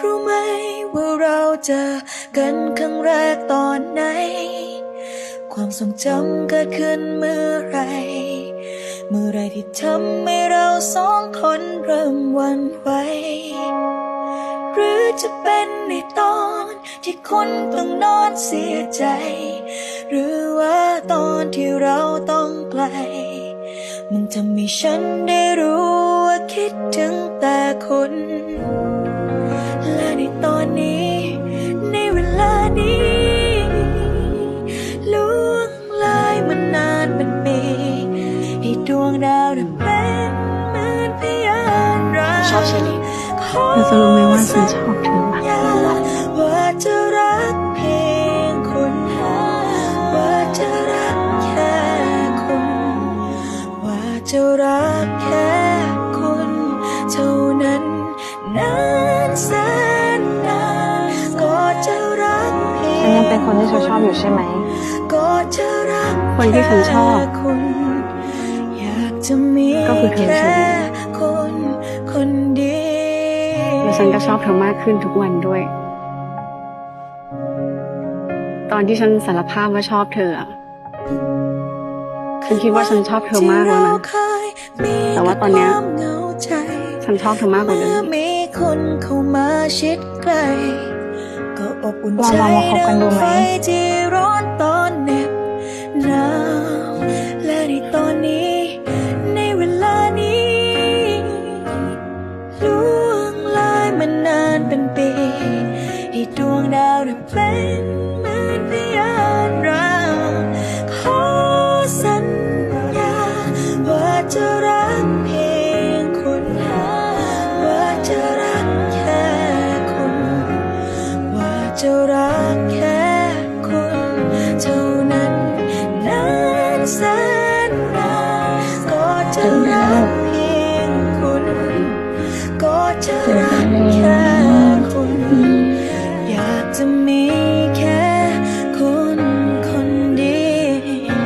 รู้ไหมว่าเราเจอกันครั้งแรกตอนไหน ความทรงจำเกิดขึ้นเมื่อไร เมื่อไรที่ทำให้เราสองคนเริ่มหวันไหวหรือจะเป็นในตอนที่คนต้องนอนเสียใจ หรือว่าตอนที่เราต้องไกล มันทำให้ฉันได้รู้ว่าคิดถึงแต่คุณ ดวงดาวได้เป็นเหมือนพยานรักชอบเชอรี่ขอเธอจะรู้ไหมว่าฉันชอบเธอมากสัญญาว่าจะรักเพียงคุณว่าจะรักแค่คุณว่าจะรักแค่คุณเท่านั้นนานแสนนานก็จะรักเพียฉันงยังเป็นคนที่เธอชอบอยู่ใช่ไหมก็จะรักคนที่ฉันชอบแค่คุณอยา กจะมีก็คือเธอใช่แค่ไหมคนคนเดียวและฉันก็ชอบเธอมากขึ้นทุกวันด้วย ตอนที่ฉันสารภาพว่าชอบเธออะฉันคิดว่าฉันชอบเธอมากแล้วนะ แต่ว่าตอนเนี้ยฉันชอบเธอมากกว่าเดิมมีคนเข้ามาชิดใกล้ก็อบอุ่นใจเรามาคบกันดูไหมไฟที่ร้อนตอนเหน็บหนาวและในตอนนี้ในานานเป็นปี ให้ดวงดาวได้เป็นเหมือนพยานเราขอสัญญาว่าจะรักเพียงคุณว่าจะรักแค่คุณ ว่าจะรักแค่คุณเท่านั้นนานแสนนานก็จะ มีแค่คุณคนเดียว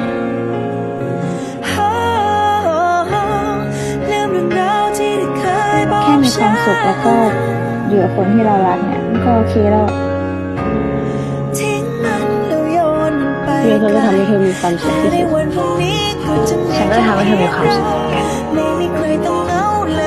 ลืมเรื่องราวที่เคยบอกแค่มีความสุขแล้วก็อยู่กับคนที่เรารักเนี่ยก็โอเคแล้วทิ้งมันแล้วโยนมันไปเพื่อเธอจะทำให้เธอมีความสุขที่ในสุดวันพรุ่งนี้ก็จะฉันก็จะทำให้เธอมีความสุขเหมือนกันไม่มีใครต้องเหงาและ